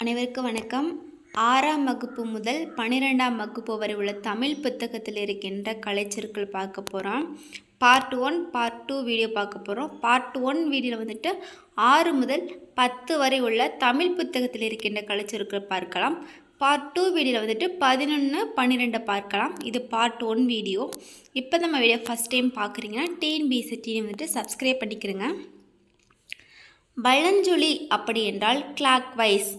அனைவருக்கும் வணக்கம். ஆறாம் வகுப்பு முதல் பன்னிரெண்டாம் வகுப்பு வரை உள்ள தமிழ் புத்தகத்தில் இருக்கின்ற கலைச்சொற்கள் பார்க்க போகிறோம் part one part two video பார்க்க போகிறோம் பார்ட் ஒன் வீடியோவில் வந்துட்டு ஆறு முதல் பத்து வரை உள்ள தமிழ் புத்தகத்தில் இருக்கின்ற கலைச்சொற்கள் பார்க்கலாம். பார்ட் டூ வீடியோவில் வந்துட்டு பதினொன்று பன்னிரெண்டு பார்க்கலாம். இது பார்ட் ஒன் வீடியோ இப்போ நம்ம வீடியோ ஃபஸ்ட் டைம் பார்க்குறீங்கன்னா டிஎன்பிஎஸ்சி டிவி வந்துட்டு சப்ஸ்கிரைப் பண்ணிக்கிறேங்க. பழஞ்சொலி அப்படி என்றால் கிளாக் வைஸ்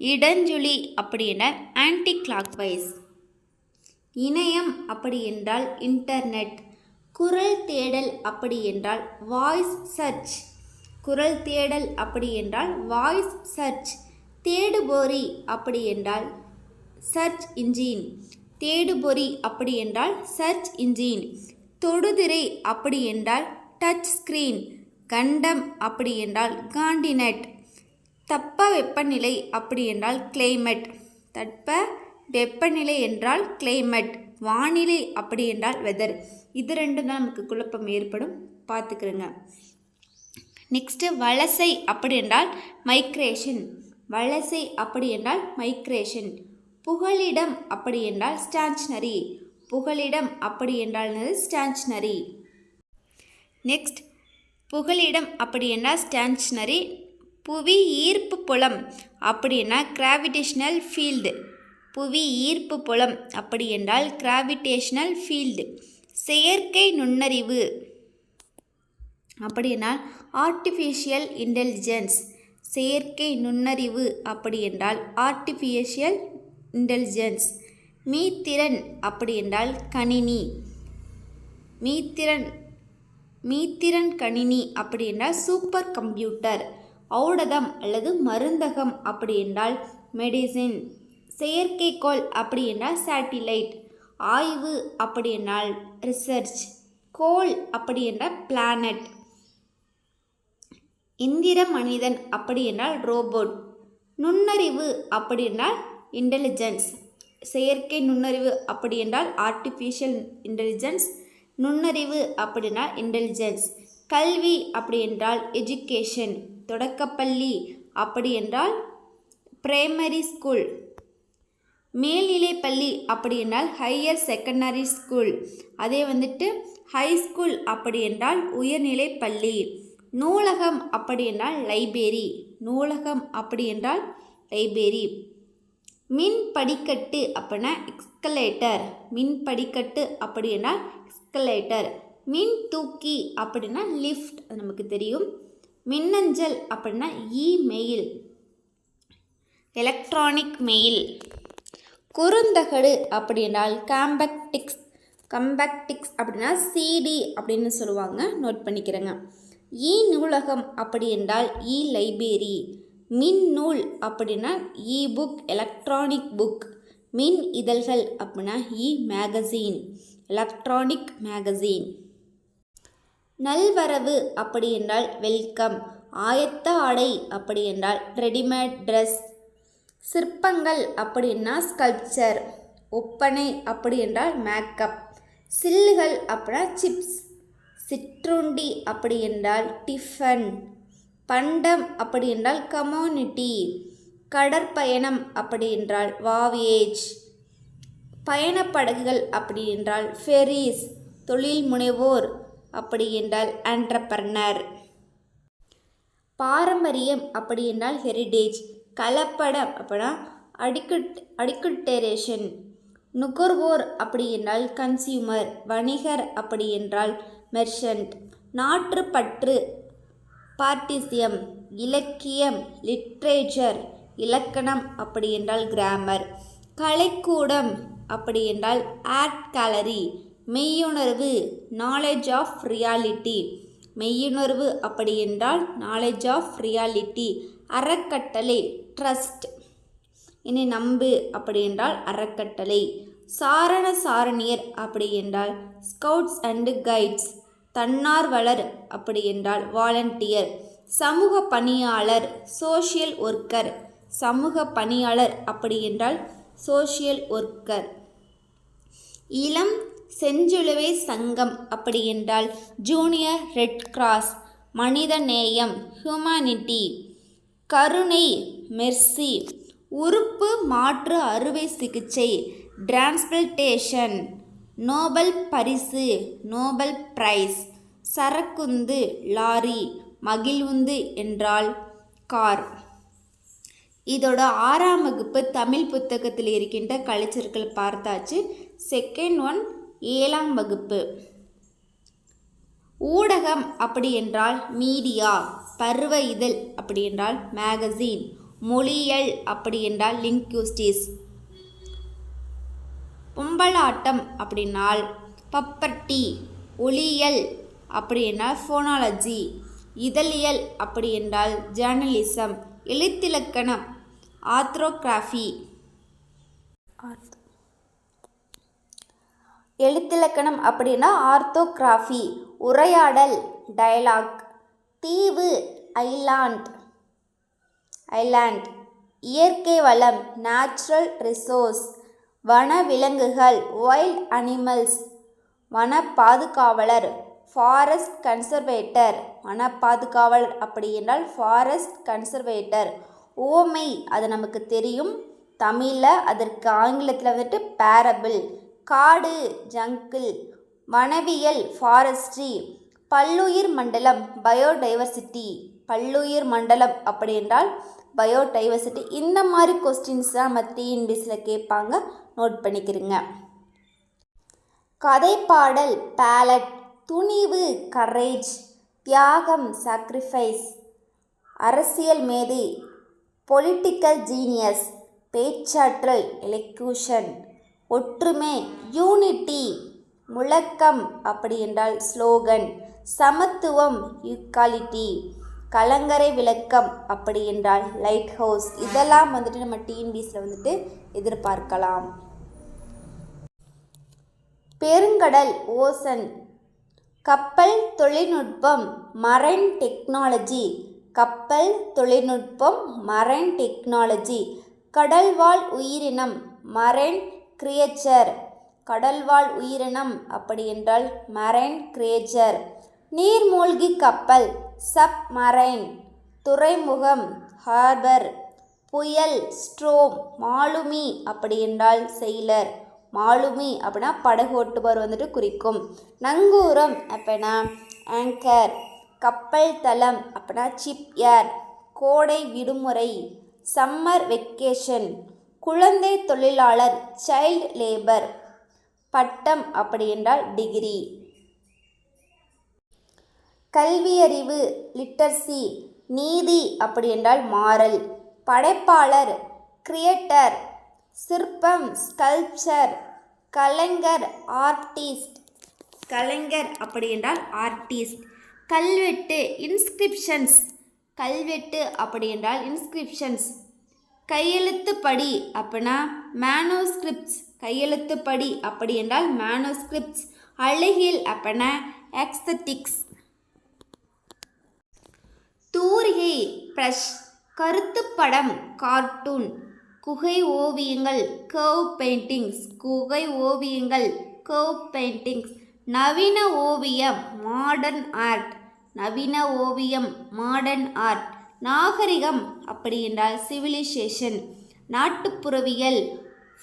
இடஞ்சுழி அப்படி என்றால் ஆன்டி கிளாக் வைஸ் இணையம் அப்படி என்றால் இன்டர்நெட் குரல் தேடல் அப்படி என்றால் வாய்ஸ் சர்ச் குரல் தேடல் அப்படி என்றால் வாய்ஸ் சர்ச் தேடுபொறி அப்படி என்றால் சர்ச் இன்ஜின் தேடுபொறி அப்படி என்றால் சர்ச் இன்ஜின் தொடுதிரை அப்படி என்றால் டச் ஸ்க்ரீன் கண்டம் அப்படி என்றால் காண்டினெட் தப்ப வெப்பநிலை அப்படி என்றால் கிளைமேட் தட்ப வெப்பநிலை என்றால் கிளைமேட் வானிலை அப்படி என்றால் வெதர் இது ரெண்டும் தான் நமக்கு குழப்பம் ஏற்படும். பார்த்துக்கிறோங்க. நெக்ஸ்ட்டு வலசை அப்படி என்றால் மைக்ரேஷன் வலசை அப்படி என்றால் மைக்ரேஷன் புகலிடம் அப்படி என்றால் ஸ்டான்ச்னரி புகலிடம் அப்படி என்றால் ஸ்டான்ச்னரி நெக்ஸ்ட் புகலிடம் அப்படி என்றால் ஸ்டான்ச்னரி புவி ஈர்ப்பு புலம் அப்படின்னா கிராவிடேஷ்னல் ஃபீல்டு புவி ஈர்ப்பு புலம் அப்படி என்றால் கிராவிடேஷ்னல் ஃபீல்டு செயற்கை நுண்ணறிவு அப்படின்னால் ஆர்டிஃபிஷியல் இன்டெலிஜென்ஸ் செயற்கை நுண்ணறிவு அப்படி என்றால் ஆர்டிஃபிஷியல் இன்டெலிஜென்ஸ் மீத்திறன் அப்படி என்றால் கணினி. மீத்திறன் மீத்திறன் கணினி அப்படி என்றால் சூப்பர் கம்ப்யூட்டர் ஔடதம் அல்லது மருந்தகம் அப்படி என்றால் மெடிசின் செயற்கைக்கோள் அப்படி என்றால் சேட்டிலைட் ஆய்வு அப்படி என்றால் ரிசர்ச் கோல் அப்படி என்றால் பிளானட் இந்திர மனிதன் அப்படி என்றால் ரோபோட் நுண்ணறிவு அப்படி என்றால் இன்டெலிஜென்ஸ் செயற்கை நுண்ணறிவு அப்படி என்றால் ஆர்டிஃபிஷியல் இன்டெலிஜென்ஸ் நுண்ணறிவு அப்படின்னா இன்டெலிஜென்ஸ் கல்வி அப்படி என்றால் எஜுகேஷன் தொடக்கப்பள்ளி அப்படி என்றால் பிரைமரி ஸ்கூல் மேல்நிலைப்பள்ளி அப்படி என்றால் ஹையர் செகண்டரி ஸ்கூல் அதே வந்துட்டு ஹை ஸ்கூல் அப்படி என்றால் உயர்நிலை பள்ளி நூலகம் அப்படி என்றால் லைப்ரரி நூலகம் அப்படி என்றால் லைப்ரரி மின் படிக்கட்டு அப்படின்னா எக்ஸ்கலேட்டர் மின் படிக்கட்டு அப்படி என்றால் எக்ஸ்கலேட்டர் மின் தூக்கி அப்படின்னா லிஃப்ட் அது நமக்கு தெரியும். மின்னஞ்சல் அப்படின்னா இமெயில் எலக்ட்ரானிக் மெயில். குறுந்தகடு அப்படின்னால் காம்பக்டிக்ஸ் கம்பேக்டிக்ஸ் அப்படின்னா சிடி அப்படின்னு சொல்லுவாங்க. நோட் பண்ணிக்கிறேங்க. இ நூலகம் அப்படி என்றால் இ லைப்ரரி. மின் நூல் அப்படின்னா இ புக் எலக்ட்ரானிக் புக். மின் இதழ்கள் அப்படின்னா இ மேகசீன் எலக்ட்ரானிக் மேகசீன். நல்வரவு அப்படி என்றால் வெல்கம். ஆயத்த ஆடை அப்படி என்றால் ரெடிமேட் ட்ரெஸ். சிற்பங்கள் அப்படின்னா ஸ்கல்ப்சர். ஒப்பனை அப்படி என்றால் மேக்கப். சில்லுகள் அப்படின்னா சிப்ஸ். சிற்றுண்டி அப்படி என்றால் டிஃபன். பண்டம் அப்படி என்றால் கம்யூனிட்டி. கடற்பயணம் அப்படி என்றால் வாவியேஜ் பயணப்படகுகள் அப்படி என்றால் ஃபெரிஸ். தொழில் முனைவோர். அப்படி என்றால் ஆண்டர்பர்னர் பாரம்பரியம் அப்படி என்றால் ஹெரிடேஜ் கலப்படம் அப்படின்னா அடிக்குட் அடிக்குட்டரேஷன் நுகர்வோர் அப்படி என்றால் கன்சியூமர் வணிகர் அப்படி என்றால் மெர்ஷன்ட் நாற்றுப்பற்று பார்ட்டிசியம் இலக்கியம் லிட்ரேச்சர் இலக்கணம் அப்படி என்றால் கிராமர் கலைக்கூடம் அப்படி என்றால் ஆர்ட் கேலரி மெய்யுணர்வு நாலேஜ் ஆஃப் ரியாலிட்டி மெய்யுணர்வு அப்படி என்றால் நாலேஜ் ஆஃப் ரியாலிட்டி அறக்கட்டளை ட்ரஸ்ட் இனி நம்பு அப்படி என்றால் அறக்கட்டளை. சாரண சாரணியர் அப்படி என்றால் ஸ்கவுட்ஸ் அண்டு கைட்ஸ் தன்னார்வலர் அப்படி என்றால் வாலண்டியர் சமூக பணியாளர் சோஷியல் ஒர்க்கர் சமூக பணியாளர் அப்படி என்றால் சோஷியல் ஒர்க்கர் இளம் செஞ்சிலுவை சங்கம் அப்படி என்றால் ஜூனியர் ரெட் கிராஸ் மனித நேயம் ஹியூமனிட்டி கருணை மெர்சி உறுப்பு மாற்று அறுவை சிகிச்சை டிரான்ஸ்பிளேஷன் நோபல் பரிசு நோபல் பிரைஸ் சரக்குந்து லாரி மகிழ்வுந்து என்றால் கார். இதோட ஆறாம் வகுப்பு தமிழ் புத்தகத்தில் இருக்கின்ற கலைச்சொற்கள் பார்த்தாச்சு. செகண்ட் ஒன் ஏழாம் வகுப்பு. ஊடகம் அப்படி என்றால் மீடியா பருவ இதழ் அப்படி என்றால் மேகசின் மொழியியல் அப்படி என்றால் லிங்க்யூஸ்டிஸ் பொம்பலாட்டம் அப்படின்னால் பப்பட்டி ஒளியியல் அப்படி என்றால் ஃபோனாலஜி இதழியல் அப்படி என்றால் ஜேர்னலிசம் எழுத்திலக்கணம் ஆத்ரோகிராஃபி எழுத்திலக்கணம் அப்படின்னா ஆர்த்தோகிராஃபி உரையாடல் டயலாக் தீவு ஐலாண்ட் ஐலாண்ட் இயற்கை வளம் நேச்சுரல் ரிசோர்ஸ் வன விலங்குகள் வைல்ட் அனிமல்ஸ் வன பாதுகாவலர் ஃபாரஸ்ட் கன்சர்வேட்டர் வன பாதுகாவலர் அப்படி என்றால் ஃபாரஸ்ட் கன்சர்வேட்டர் ஓமை அது நமக்கு தெரியும் தமிழில் அதற்கு ஆங்கிலத்தில் வந்துட்டு பேரபிள் காடு ஜங்கிள் வனவியல் ஃபாரஸ்ட்ரி பல்லுயிர் மண்டலம் பயோடைவர்சிட்டி பல்லுயிர் மண்டலம் அப்படி என்றால் பயோடைவர்சிட்டி இந்த மாதிரி கொஸ்டின்ஸ் தான் நம்ம டிஎன்பிஸில் கேட்பாங்க. நோட் பண்ணிக்கிறங்க கதைப்பாடல் பேலட் துணிவு கரேஜ் தியாகம் சாக்ரிஃபைஸ் அரசியல் மேதை பொலிட்டிக்கல் ஜீனியஸ் பேச்சாற்றல் எலெக்யூஷன் ஒற்றுமை யூனிட்டி முழக்கம் அப்படி என்றால் ஸ்லோகன் சமத்துவம் ஈக்வாலிட்டி கலங்கரை விளக்கம் அப்படி என்றால் லைட் ஹவுஸ் இதெல்லாம் வந்துட்டு நம்ம டிஎன்பிஎஸில் வந்துட்டு எதிர்பார்க்கலாம். பெருங்கடல் ஓசன் கப்பல் தொழில்நுட்பம் மரைன் டெக்னாலஜி கப்பல் தொழில்நுட்பம் மரைன் டெக்னாலஜி கடல்வாழ் உயிரினம் மரைன் கிரியேச்சர் கடல்வாழ் உயிரினம் அப்படி என்றால் மரைன் கிரியேச்சர் நீர்மூழ்கி கப்பல் சப்மரைன் துறைமுகம் ஹார்பர் புயல் ஸ்ட்ரோம் மாலுமி அப்படி என்றால் செயலர் மாலுமி அப்படின்னா படகோட்டுபவர் வந்துட்டு குறிக்கும். நங்கூரம் அப்படின்னா ஆங்கர் கப்பல் தளம் அப்படின்னா சிப் ஏர் கோடை விடுமுறை. சம்மர் வெக்கேஷன் குழந்தை தொழிலாளர் சைல்டு லேபர் பட்டம் அப்படி என்றால் டிகிரி கல்வியறிவு லிட்டர்சி நீதி அப்படி என்றால் மாறல். படைப்பாளர் கிரியேட்டர் சிற்பம் ஸ்கல்ப்சர் கலைஞர் ஆர்டிஸ்ட் கலைஞர் அப்படி என்றால் ஆர்டிஸ்ட் கல்வெட்டு இன்ஸ்கிரிப்ஷன்ஸ் கல்வெட்டு அப்படி என்றால் இன்ஸ்கிரிப்ஷன்ஸ் கையெழுத்துப்படி அப்படின்னா மேனோஸ்கிரிப்ட்ஸ் கையெழுத்துப்படி அப்படி என்றால் மேனோஸ்கிரிப்ட்ஸ் அழகியல் அப்படின்னா எக்ஸ்தட்டிக்ஸ் தூரிகை ப்ரஷ் கருத்துப்படம் கார்ட்டூன் குகை ஓவியங்கள் கர்வ் பெயிண்டிங்ஸ் குகை ஓவியங்கள் கர்வ் பெயிண்டிங்ஸ் நவீன ஓவியம் மாடர்ன் ஆர்ட் நவீன ஓவியம் மாடர்ன் ஆர்ட் நாகரிகம் அப்படி என்றால் சிவிலைசேஷன் நாட்டுப்புறவியல்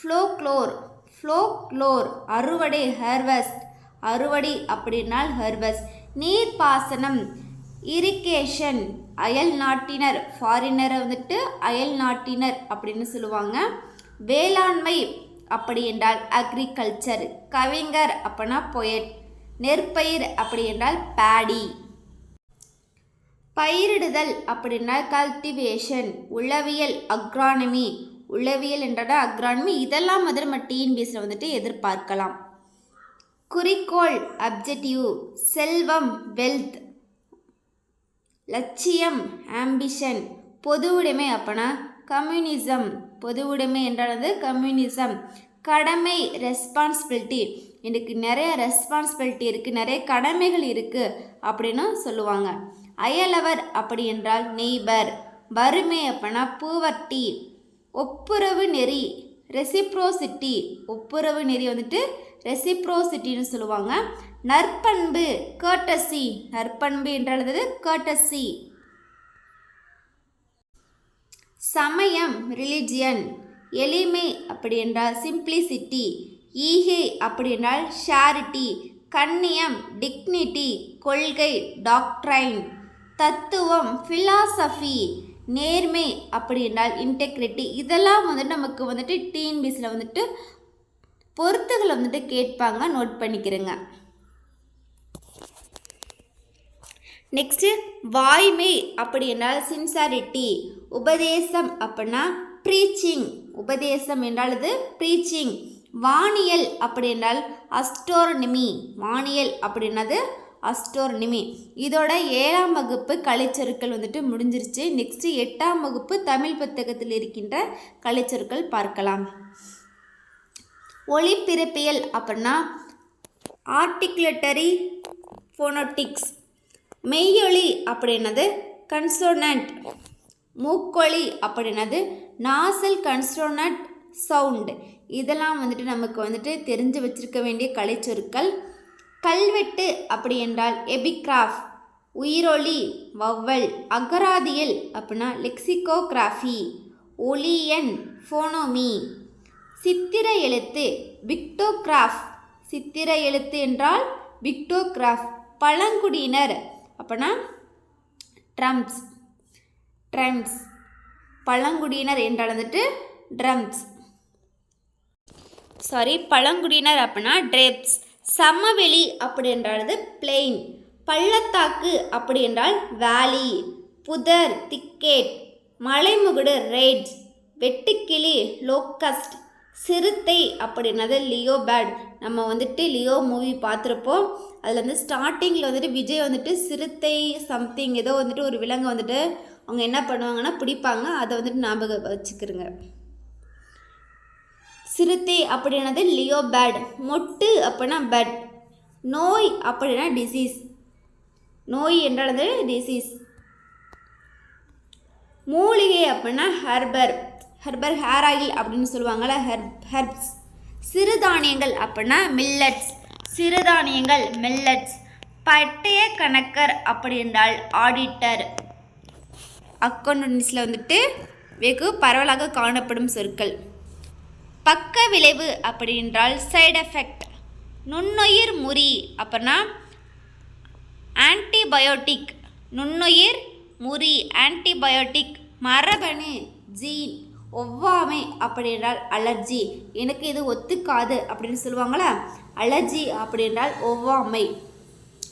ஃப்ளோக்ளோர் ஃப்ளோக்ளோர் அறுவடை ஹர்வஸ்ட் அறுவடை அப்படின்னால் ஹர்வஸ்ட் நீர்ப்பாசனம் இரிகேஷன் அயல் நாட்டினர் ஃபாரினரை வந்துட்டு அயல் நாட்டினர் அப்படின்னு சொல்லுவாங்க. வேளாண்மை அப்படி என்றால் அக்ரிகல்ச்சர் கவிஞர் அப்படின்னா பொயட் நெற்பயிர் அப்படி என்றால் பேடி பயிரிடுதல் அப்படின்னா கல்டிவேஷன் உளவியல் அக்ரானமி உளவியல் என்றடா அக்ரானமி இதெல்லாம் வந்து நம்ம டிஎன்பிஎஸ்சில் வந்துட்டு எதிர்பார்க்கலாம். குறிக்கோள் அப்ஜெக்டிவ் செல்வம் வெல்த் லட்சியம் ஆம்பிஷன் பொது உடைமை அப்போனா கம்யூனிசம் பொது உடைமை என்றால் கம்யூனிசம் கடமை ரெஸ்பான்சிபிலிட்டி எனக்கு நிறைய ரெஸ்பான்சிபிலிட்டி இருக்குது நிறைய கடமைகள் இருக்குது அப்படின்னு சொல்லுவாங்க. அயலவர் அப்படி என்றால் நெய்பர் வறுமை அப்படின்னா பூவர்ட்டி ஒப்புரவு நெறி ரெசிப்ரோசிட்டி ஒப்புரவு நெறி வந்துட்டு ரெசிப்ரோசிட்டின்னு சொல்லுவாங்க. நற்பண்பு கேட்டசி நற்பண்பு என்றது கேட்டசி சமயம் ரிலிஜியன் எளிமை அப்படி என்றால் சிம்பிளிசிட்டி ஈகை அப்படின்னால் ஷாரிட்டி கண்ணியம் டிக்னிட்டி கொள்கை டாக்ட்ரைன் தத்துவம் ஃபிலாசபி நேர்மை அப்படின்னால் இன்டெக்ரிட்டி இதெல்லாம் வந்துட்டு நமக்கு வந்துட்டு டிஎன்பிசியில் வந்துட்டு பொருத்துகளை வந்துட்டு கேட்பாங்க. நோட் பண்ணிக்கிறேங்க. நெக்ஸ்ட்டு வாய்மை அப்படி என்றால் சின்சாரிட்டி உபதேசம் அப்படின்னா ப்ரீச்சிங் உபதேசம் என்றால் இது ப்ரீச்சிங் வானியல் அப்படின்னால் அஸ்டோர்னிமி. வானியல் அப்படின்னது அஸ்டோர்னிமி. இதோட ஏழாம் வகுப்பு கலைச்சொற்கள் வந்துட்டு முடிஞ்சிருச்சு. நெக்ஸ்ட்டு எட்டாம் வகுப்பு தமிழ் புத்தகத்தில் இருக்கின்ற கலைச்சொற்கள் பார்க்கலாம். ஒளிப்பிறப்பியல் அப்படின்னா ஆர்டிகுலேட்டரி ஃபோனோட்டிக்ஸ் மெய்யொலி அப்படின்னது கன்சோனண்ட் மூக்கொலி அப்படின்னது நாசல் கன்சோனட் சவுண்ட் இதெல்லாம் வந்துட்டு நமக்கு வந்துட்டு தெரிஞ்சு வச்சிருக்க வேண்டிய கலைச்சொற்கள். கல்வெட்டு அப்படி என்றால் எபிகிராஃப் உயிரொலி வவ்வல் அகராதியல் அப்படின்னா லெக்சிகோகிராஃபி ஒலியன் ஃபோனோமி. சித்திர எழுத்து பிக்டோகிராஃப் சித்திர எழுத்து என்றால் பிக்டோகிராஃப் பழங்குடியினர் அப்படின்னா ட்ரம்ஸ் ட்ரம்ஸ் பழங்குடியினர் என்றால் வந்துட்டு ட்ரம்ஸ் சாரி பழங்குடியினர் அப்படின்னா ட்ரெப்ஸ் சமவெளி அப்படி என்றாலது பிளெயின் பள்ளத்தாக்கு அப்படி என்றால் வேலி புதர் திக்கேட் மலைமுகுடு ரெய்ட்ஸ் வெட்டுக்கிளி லோக்கஸ்ட் சிறுத்தை அப்படின்னது லியோ பேட் நம்ம வந்துட்டு லியோ மூவி பார்த்துருப்போம். அதில் வந்து ஸ்டார்டிங்கில் வந்துட்டு விஜய் வந்துட்டு சிறுத்தை சம்திங் ஏதோ வந்துட்டு ஒரு விலங்கு வந்துட்டு அவங்க என்ன பண்ணுவாங்கன்னா பிடிப்பாங்க. அதை வந்துட்டு ஞாபகம் வச்சுக்கிருங்க. சிறுத்தை அப்படின்னது லியோ பேட். மொட்டு அப்படின்னா பெட். நோய் அப்படின்னா டிசீஸ் நோய் என்றது டிசீஸ் மூலிகை அப்படின்னா ஹெர்பர். ஹெர்பர் ஹேர் ஆயில் அப்படின்னு சொல்லுவாங்கள்ல ஹெர்ப் ஹெர்ப்ஸ். சிறுதானியங்கள் அப்படின்னா மில்லட்ஸ். சிறுதானியங்கள் மில்லட்ஸ். பட்டய கணக்கர் அப்படி என்றால் ஆடிட்டர் அக்கௌண்டன்ஸில் வந்துட்டு வெகு பரவலாக காணப்படும் சொற்கள். பக்க விளைவு அப்படின்றால் சைடு எஃபெக்ட் நுண்ணுயிர் முறி அப்படின்னா ஆன்டிபயோட்டிக் நுண்ணுயிர் முறி ஆன்டிபயோட்டிக் மரபணு ஜீன் ஒவ்வாமை அப்படி என்றால் அலர்ஜி எனக்கு இது ஒத்துக்காது அப்படின்னு சொல்லுவாங்களா அலர்ஜி அப்படின்றால் ஒவ்வாமை.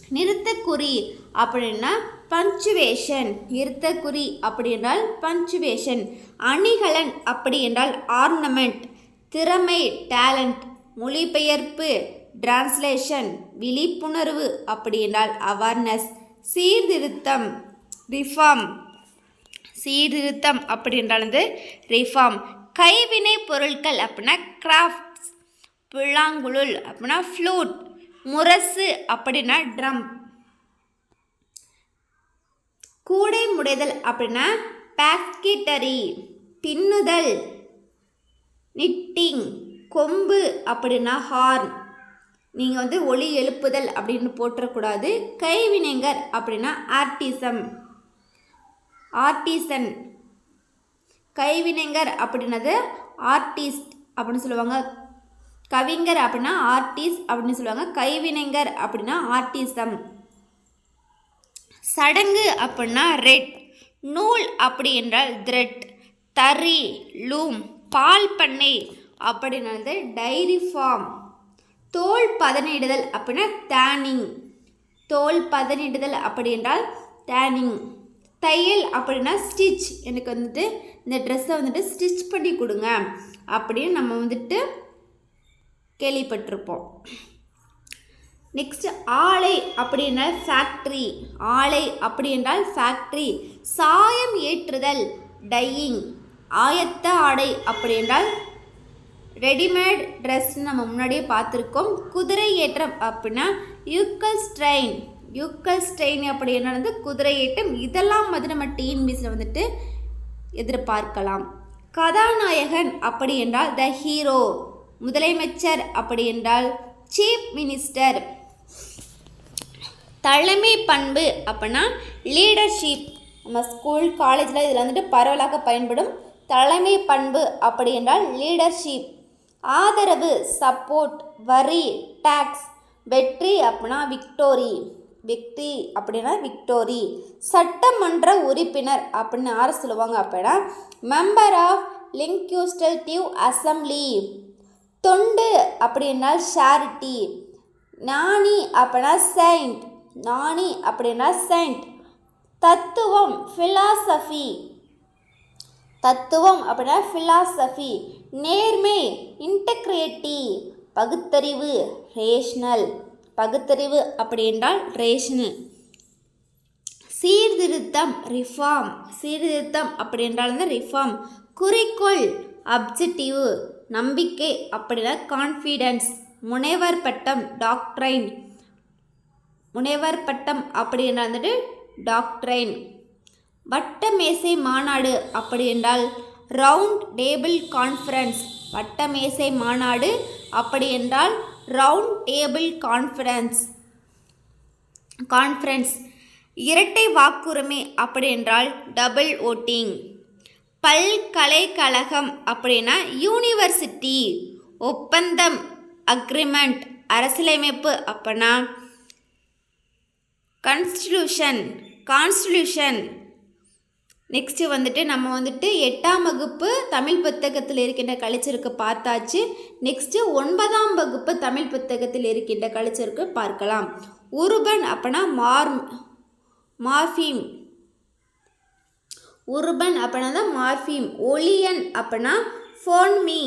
நிறுத்தக்குறி அப்படின்னா பஞ்சுவேஷன் நிறுத்தக்குறி அப்படி என்றால் பஞ்சுவேஷன் அணிகலன் அப்படி என்றால் ஆர்னமெண்ட் திறமை டேலண்ட் மொழிபெயர்ப்பு டிரான்ஸ்லேஷன் விழிப்புணர்வு அப்படி என்றால் அவேர்னஸ் சீர்திருத்தம் ரிஃபார்ம் சீர்திருத்தம் அப்படி என்றால் வந்து ரிஃபார்ம் கைவினை பொருட்கள் அப்படின்னா கிராஃப்ட்ஸ் புல்லாங்குழல் அப்படின்னா ஃப்ளூட் முரசு அப்படின்னா ட்ரம் கூடை முடைதல் அப்படின்னா பேஸ்கெட்டரி பின்னுதல். நிட்டிங் கொம்பு அப்படின்னா ஹார்ன் நீங்கள் வந்து ஒளி எழுப்புதல் அப்படின்னு போட்டுறக்கூடாது கைவினைஞர் அப்படின்னா ஆர்டிசம் ஆர்டிசன் கைவினைஞர் அப்படின்னது ஆர்டிஸ்ட் அப்படின்னு சொல்லுவாங்க. கவிஞர் அப்படின்னா ஆர்டிஸ்ட் அப்படின்னு சொல்லுவாங்க. கைவினைஞர் அப்படின்னா ஆர்டிசம் சடங்கு அப்படின்னா ரெட் நூல் அப்படி என்றால் த்ரெட் தறி லூம் பால் பண்ணை அப்படின்னது டைரி ஃபார்ம் தோல் பதனிடுதல் அப்படின்னா டேனிங் தோல் பதனிடுதல் அப்படி என்றால் டேனிங் தையல் அப்படின்னா ஸ்டிச் எனக்கு வந்துட்டு இந்த ட்ரெஸ்ஸை வந்துட்டு ஸ்டிச் பண்ணி கொடுங்க அப்படின்னு நம்ம வந்துட்டு கேள்விப்பட்டிருப்போம். நெக்ஸ்ட் ஆலை அப்படின்றால் ஃபேக்ட்ரி ஆலை அப்படி என்றால் ஃபேக்ட்ரி சாயம் ஏற்றுதல் டையிங் ஆயத்த ஆடை அப்படி என்றால் ரெடிமேட் ட்ரெஸ் நம்ம முன்னாடியே பார்த்துருக்கோம். குதிரை ஏற்றம் அப்படின்னா யூக்கல் ஸ்ட்ரெயின். யூக்கல் ஸ்ட்ரெயின் அப்படி என்னது குதிரை ஏற்றம் இதெல்லாம் வந்து நம்ம டிஎன்பிஸில் வந்துட்டு எதிர்பார்க்கலாம். கதாநாயகன் அப்படி என்றால் த ஹீரோ முதலமைச்சர் அப்படி என்றால் சீஃப் மினிஸ்டர் தலைமை பண்பு அப்படின்னா லீடர்ஷிப் நம்ம ஸ்கூல் காலேஜில் இதில் வந்துட்டு பரவலாக பயன்படும் தலைமை பண்பு அப்படி என்றால் லீடர்ஷிப் ஆதரவு சப்போர்ட் வரி டாக்ஸ் வெற்றி அப்படின்னா விக்டோரி வெற்றி அப்படின்னா விக்டோரி சட்டமன்ற உறுப்பினர் அப்படின்னு யார் சொல்லுவாங்க அப்படின்னா மெம்பர் ஆஃப் லிங்க்யூஸ்டேட்டிவ் அசம்பிளி தொண்டு அப்படின்னா ஷாரிட்டி நாணி அப்படின்னா செயின்ட் நாணி அப்படின்னா செயின்ட் தத்துவம் ஃபிலாசபி தத்துவம் அப்படின்னா ஃபிலாசபி நேர்மை இன்டெக்ரேட்டி பகுத்தறிவு ரேஷ்னல் பகுத்தறிவு அப்படி என்றால் ரேஷனல் சீர்திருத்தம் ரிஃபார்ம் சீர்திருத்தம் அப்படி என்றால் வந்து ரிஃபார்ம் குறிக்கோள் அப்ஜெக்டிவ் நம்பிக்கை அப்படின்னா கான்ஃபிடென்ஸ் முனைவர் பட்டம் டாக்ட்ரைன் முனைவர் பட்டம் அப்படின்னா வந்துட்டு டாக்ட்ரைன் வட்ட மேசை மாநாடு அப்படி என்றால் ரவுண்ட் டேபிள் கான்ஃபரன்ஸ் வட்ட மேசை மாநாடு அப்படி என்றால் ரவுண்ட் டேபிள் கான்ஃபரன்ஸ் கான்ஃபரன்ஸ் இரட்டை வாக்குரிமை அப்படி என்றால் டபுள் ஓட்டிங் பல்கலைக்கழகம் அப்படின்னா யூனிவர்சிட்டி ஒப்பந்தம் அக்ரிமெண்ட் அரசியலமைப்பு அப்படின்னா கன்ஸ்டியூஷன் கான்ஸ்டியூஷன் நெக்ஸ்ட்டு வந்துட்டு நம்ம வந்துட்டு எட்டாம் வகுப்பு தமிழ் புத்தகத்தில் இருக்கின்ற கலைச்சருக்கு பார்த்தாச்சு. நெக்ஸ்ட்டு ஒன்பதாம் வகுப்பு தமிழ் புத்தகத்தில் இருக்கின்ற கலைச்சருக்கு பார்க்கலாம். உருபன் அப்படின்னா மார் மார்ஃபீம். உருபன் அப்படின்னா தான் மார்ஃபீம். ஒலியன் அப்படின்னா ஃபோன்மி.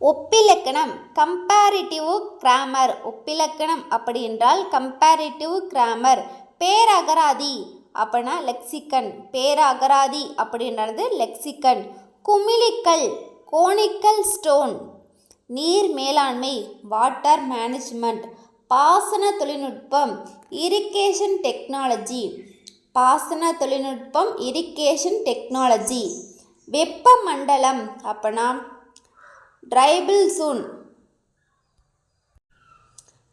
ஒப்பிலக்கணம் கம்பேரிட்டிவ் கிராமர் ஒப்பிலக்கணம் அப்படி என்றால் கம்பேரிட்டிவ் கிராமர் பேரகராதி அப்படின்னா லெக்சிக்கன் பேரகராதி அப்படின்றது லெக்சிக்கன் குமிழிக்கல் கோனிக்கல் ஸ்டோன். நீர் மேலாண்மை வாட்டர் மேனேஜ்மெண்ட். பாசன தொழில்நுட்பம் இரிகேஷன் டெக்னாலஜி. பாசன தொழில்நுட்பம் இரிகேஷன் டெக்னாலஜி. வெப்பமண்டலம் அப்படின்னா ட்ரைபிள் சூன்.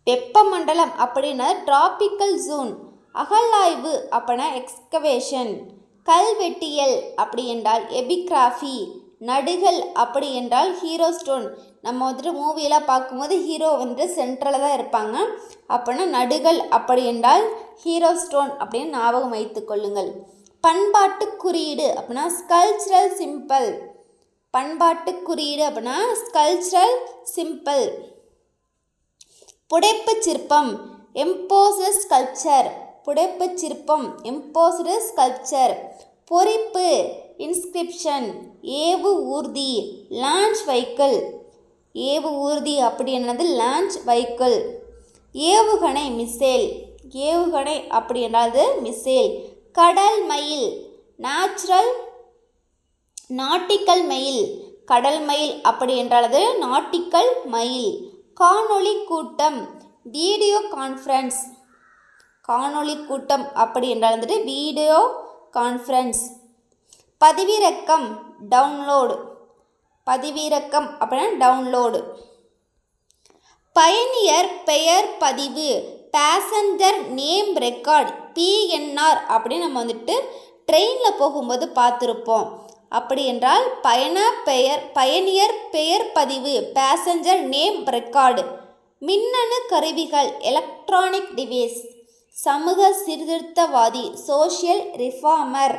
வெப்பமண்டலம் அப்படின்னா டிராபிக்கல் ஜூன் அகழாய்வு அப்படின்னா எக்ஸ்கவேஷன் கல்வெட்டியல் அப்படி என்றால் எபிகிராஃபி நடுகள் அப்படி என்றால் ஹீரோ ஸ்டோன் நம்ம வந்துட்டு மூவியெல்லாம் பார்க்கும்போது ஹீரோ வந்துட்டு சென்ட்ரலில் தான் இருப்பாங்க. அப்படின்னா நடுகள் அப்படி என்றால் ஹீரோ ஸ்டோன் அப்படின்னு ஞாபகம் வைத்துக்கொள்ளுங்கள் பண்பாட்டு குறியீடு அப்படின்னா ஸ்கல்ச்சரல் சிம்பிள் பண்பாட்டு குறியீடு அப்படின்னா ஸ்கல்ச்சரல் சிம்பிள் புடைப்புச் சிற்பம். எம்போசஸ் கல்ச்சர் புடைப்புச் சிற்பம் எம்போஸ்டு ஸ்கல்ப்சர். பொறிப்பு இன்ஸ்கிரிப்ஷன் ஏவு ஊர்தி லான்ச் வைக்கிள் ஏவு ஊர்தி அப்படி என்னது? லான்ச் வைக்கிள் ஏவுகணை மிசேல். ஏவுகணை அப்படி என்னது? மிசேல். கடல் மயில் நேச்சுரல் நாட்டிக்கல் மயில். கடல் மயில் அப்படி என்றாலது நாட்டிக்கல் மயில். காணொளி கூட்டம் வீடியோ கான்ஃபரன்ஸ் காணொளி கூட்டம் அப்படி என்றால் வந்துட்டு வீடியோ கான்ஃபரன்ஸ். பதிவிறக்கம் டவுன்லோடு. பதிவிறக்கம் அப்படின்னா டவுன்லோடு. பயணியர் பெயர் பதிவு பேசஞ்சர் நேம் ரெக்கார்ட் பிஎன்ஆர் அப்படின்னு நம்ம வந்துட்டு ட்ரெயினில் போகும்போது பார்த்துருப்போம். அப்படி என்றால் பயண பெயர் பயணியர் பெயர் பதிவு பேசஞ்சர் நேம் ரெக்கார்டு. மின்னணு கருவிகள் எலக்ட்ரானிக் டிவைஸ். சமூக சீர்திருத்தவாதி சோஷியல் ரிஃபார்மர்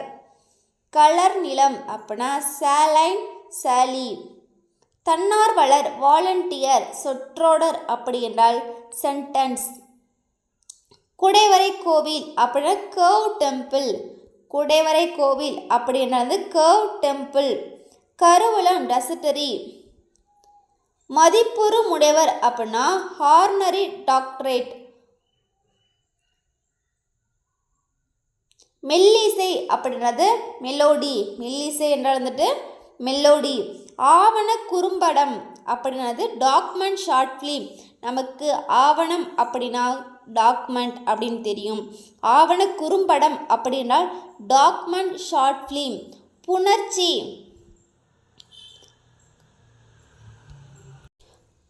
கலர் நிலம் அப்படின்னா சேலைன் சாலி தன்னார்வலர் வாலண்டியர் சொற்றோடர் அப்படி என்றால் சென்டென்ஸ் குடைவரை கோவில் அப்படின்னா கேவ் டெம்பிள் குடைவரை கோவில் அப்படி என்றது கேவ் டெம்பிள் கருவலம் டெசட்டரி மதிப்புறு முடைவர் அப்படின்னா ஹார்னரி டாக்டரேட் மெல்லிசை அப்படின்றது மெலோடி. மெல்லிசை என்றால் வந்துட்டு மெலோடி. ஆவண குறும்படம் அப்படின்றது டாக்குமெண்ட் ஷார்ட் ஃபிலிம். நமக்கு ஆவணம் அப்படின்னா டாக்குமெண்ட் அப்படின்னு தெரியும். ஆவண குறும்படம் அப்படின்னால் டாக்குமெண்ட் ஷார்ட் ஃபிலிம். புணர்ச்சி.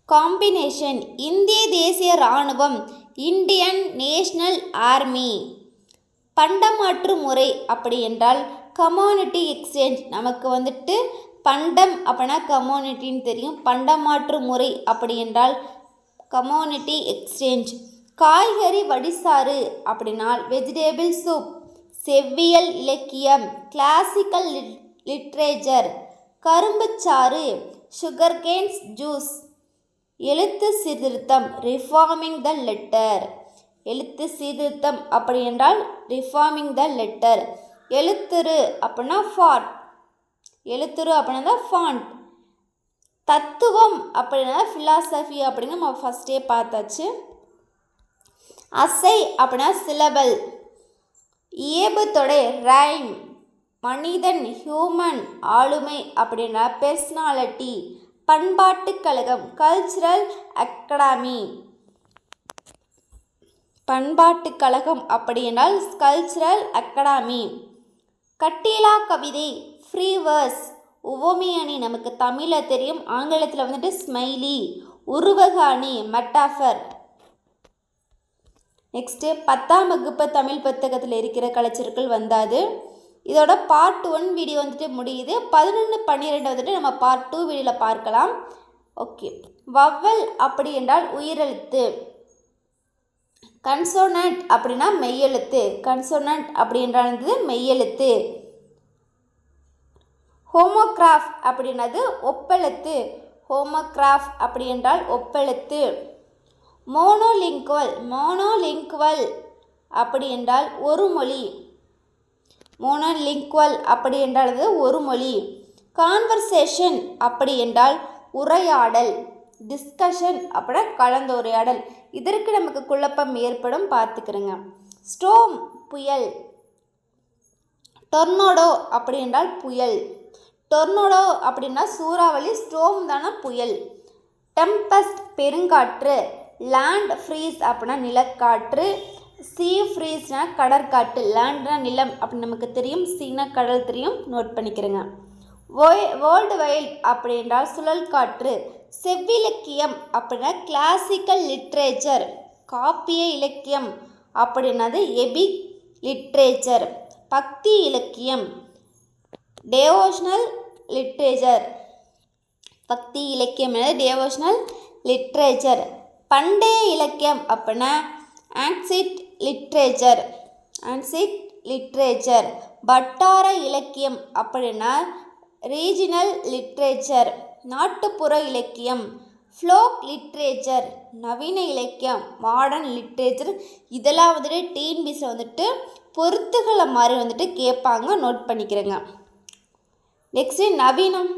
காம்பினேஷன். இந்திய தேசிய இராணுவம். Indian national army. பண்டமாற்று முறை அப்படி என்றால் கம்யூனிட்டி எக்ஸ்சேஞ்ச் நமக்கு வந்துட்டு பண்டம் அப்படின்னா கம்யூனிட்டின்னு தெரியும். பண்டமாற்று முறை அப்படி என்றால் கம்யூனிட்டி எக்ஸ்சேஞ்ச் காய்கறி வடிசாறு அப்படின்னால் வெஜிடேபிள் சூப் செவ்வியல் இலக்கியம் கிளாசிக்கல் லிட்ரேச்சர் கரும்புச்சாறு சுகர்கேன்ஸ் ஜூஸ் எழுத்து சீர்திருத்தம் ரிஃபார்மிங் த லெட்டர் எழுத்து சீர்திருத்தம் அப்படி என்றால் ரிஃபார்மிங் த லெட்டர் எழுத்துரு அப்படின்னா ஃபாட் எழுத்துரு அப்படின்னா ஃபாண்ட் தத்துவம் அப்படின்னா ஃபிலாசபி அப்படின்னு நம்ம ஃபஸ்ட்டே பார்த்தாச்சு. அசை அப்படின்னா சிலபல் இயல்பு தொடை ரைம் மனிதன் ஹியூமன் ஆளுமை அப்படின்னா பெர்சனாலிட்டி பண்பாட்டு கழகம் கல்ச்சுரல் அகாடமி பண்பாட்டு கழகம் அப்படி என்றால் கல்ச்சுரல் அகாடமி கட்டீலா கவிதை ஃப்ரீ வேர்ஸ் அணி நமக்கு தமிழில் தெரியும். ஆங்கிலத்தில் வந்துட்டு ஸ்மைலி உருவக அணி மெட்டாஃபர் நெக்ஸ்ட்டு பத்தாம் வகுப்பு தமிழ் புத்தகத்தில் இருக்கிற கலைச்சொற்கள் வந்தாது. இதோட பார்ட் ஒன் வீடியோ வந்துட்டு முடியுது. பதினொன்று பன்னிரெண்டு வந்துட்டு நம்ம பார்ட் டூ வீடியோவில் பார்க்கலாம். ஓகே வவ்வல் அப்படி என்றால் உயிரெழுத்து. கன்சோனண்ட் அப்படின்னா மெய்யெழுத்து. கன்சோனண்ட் அப்படி மெய்யெழுத்து. ஹோமோகிராஃப் அப்படின்னது ஒப்பெழுத்து. ஹோமோகிராஃப் அப்படி என்றால் ஒப்பெழுத்து. மோனோலிங்குவல் மோனோலிங்குவல் அப்படி என்றால் ஒரு மொழி மோனோலிங்குவல் அப்படி என்றால் ஒரு மொழி கான்வர்சேஷன் அப்படி என்றால் உரையாடல். டிஸ்கஷன் அப்படின்னா கலந்துரையாடல். இதற்கு நமக்கு குழப்பம் ஏற்படும். பார்த்துக்கிறோங்க. ஸ்டோம் புயல். டொர்னோடோ அப்படி என்றால் புயல். டொர்னோடோ அப்படின்னா சூறாவளி ஸ்டோம் தானே புயல். டெம்பஸ்ட் பெருங்காற்று. லேண்ட் ஃப்ரீஸ் அப்படின்னா நிலக்காற்று. சீ ஃப்ரீஸ்னா கடற்காற்று. லேண்ட்னா நிலம் அப்படின்னு நமக்கு தெரியும். சீனா கடல் தெரியும். நோட் பண்ணிக்கிறேங்க. வேர்ல்டு வைல்ட் அப்படி என்றால் சுழல் காற்று. செவ்விலக்கியம் அப்படின்னா கிளாசிக்கல் லிட்ரேச்சர் காப்பிய இலக்கியம் அப்படின்னது எபிக் லிட்ரேச்சர் பக்தி இலக்கியம் டேவோஷனல் லிட்ரேச்சர் பக்தி இலக்கியம் என்னது? டேவோஷனல் லிட்ரேச்சர் பண்டைய இலக்கியம் அப்படின்னா ஆன்சிட் லிட்ரேச்சர் ஆன்சிட் லிட்ரேச்சர் வட்டார இலக்கியம் அப்படின்னா ரீஜினல் லிட்ரேச்சர் நாட்டுப்புற இலக்கியம் ஃப்ளோக் லிட்ரேச்சர் நவீன இலக்கியம் மாடர்ன் லிட்ரேச்சர் இதெல்லாம் வந்துட்டு டிஎன்பிசியில் வந்துட்டு பொருத்துகளை மாதிரி வந்துட்டு கேட்பாங்க. நோட் பண்ணிக்கிறேங்க. நெக்ஸ்ட்டு நவீனம்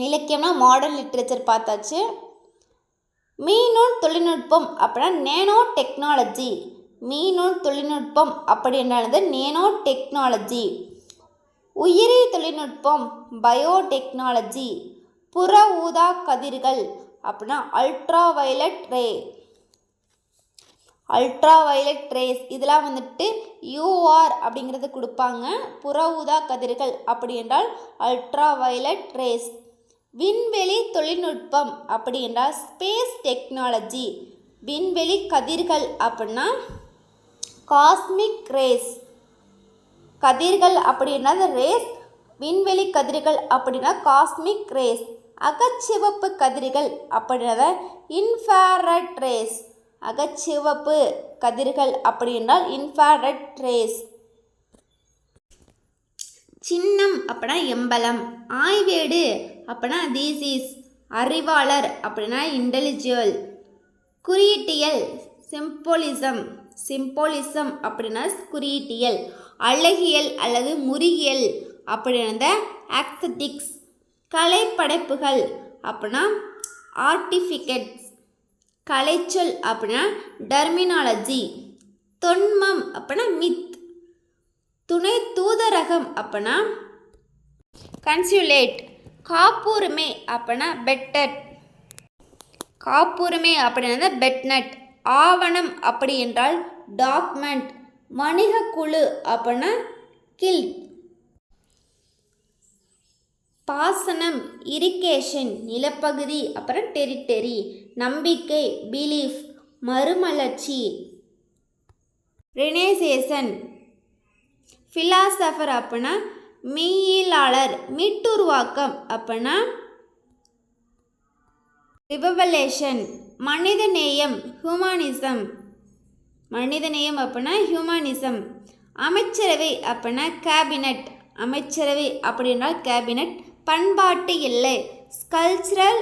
இலக்கியம்னா மாடர்ன் லிட்ரேச்சர் பார்த்தாச்சு. மீனூன் தொழில்நுட்பம் அப்படின்னா நேனோ டெக்னாலஜி. மீனூன் தொழில்நுட்பம் அப்படின்றது நேனோ டெக்னாலஜி. உயிரி தொழில்நுட்பம் பயோடெக்னாலஜி புற ஊதா கதிர்கள் அப்படின்னா ultra violet ray ultra violet rays இதெல்லாம் வந்துட்டு யூஆர் அப்படிங்கிறது கொடுப்பாங்க. புற ஊதா கதிர்கள் அப்படி என்றால் அல்ட்ரா வயலட் ரேஸ் விண்வெளி தொழில்நுட்பம் அப்படி என்றால் ஸ்பேஸ் டெக்னாலஜி விண்வெளி கதிர்கள் அப்படின்னா காஸ்மிக் ரேஸ் கதிர்கள் அப்படின்னா ரேஸ் விண்வெளி கதிர்கள் அப்படின்னா காஸ்மிக் ரேஸ் அகச்சிவப்பு கதிர்கள் அப்படின்றத இன்ஃபாரட் ரேஸ் அகச்சிவப்பு கதிர்கள் அப்படி என்றால் இன்ஃபாரட் ரேஸ் சின்னம் அப்படின்னா எம்பலம். ஆய்வேடு அப்படின்னா தீசிஸ் அறிவாளர் அப்படின்னா இன்டெலிஜுவல் குறியீட்டியல் சிம்போலிசம் சிம்போலிசம் அப்படின்னா குறியீட்டியல். அழகியல் அல்லது முறிகியல் அப்படின்னா ஆக்சட்டிக்ஸ் கலைப்படைப்புகள் அப்படின்னா ஆர்டிஃபிகேட்ஸ் கலைச்சொல் அப்படின்னா டெர்மினாலஜி தொன்மம் அப்படின்னா மித் துணை தூதரகம் அப்படின்னா கன்சுலேட் காப்புரிமை அப்படின்னா பெட்டட் காப்புரிமை அப்படின்னா பெட்நட் ஆவணம் அப்படி என்றால் டாக்குமெண்ட் வணிக குழு அப்படின்னா கில் பாசனம் இரிகேஷன் நிலப்பகுதி அப்புறம் டெரிட்டரி நம்பிக்கை பிலீஃப் மறுமலர்ச்சி. ரெனேசேஷன் ஃபிலாசபர் அப்படின்னா மெய்யியலாளர் மீட்டுருவாக்கம் அப்படின்னா மனித மனிதநேயம் ஹியூமானிசம் மனிதநேயம் அப்படின்னா ஹியூமானிசம் அமைச்சரவை அப்படின்னா கேபினட் அமைச்சரவை அப்படின்னால் கேபினட் பண்பாட்டு எல்லை. கல்ச்சுரல்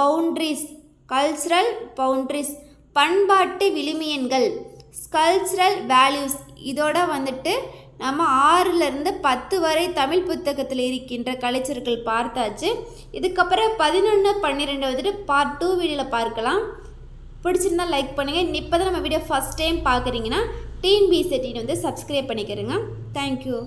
பவுண்ட்ரிஸ் கல்ச்சுரல் பவுண்ட்ரிஸ் பண்பாட்டு விளிமியன்கள் கல்ச்சுரல் வேல்யூஸ் இதோட வந்துட்டு நம்ம ஆறுலேருந்து பத்து வரை தமிழ் புத்தகத்தில் இருக்கின்ற கலைச்சொற்கள் பார்த்தாச்சு. இதுக்கப்புறம் பதினொன்று பன்னிரெண்டு வந்துட்டு பார்ட் டூ வீடியோவில் பார்க்கலாம். பிடிச்சிருந்தா லைக் பண்ணுங்கள் இப்போ தான் நம்ம வீடியோ ஃபஸ்ட் டைம் பார்க்குறீங்கன்னா டிஎன்பிஎஸ்சி வந்து சப்ஸ்கிரைப் பண்ணிக்கிறேங்க தேங்க்யூ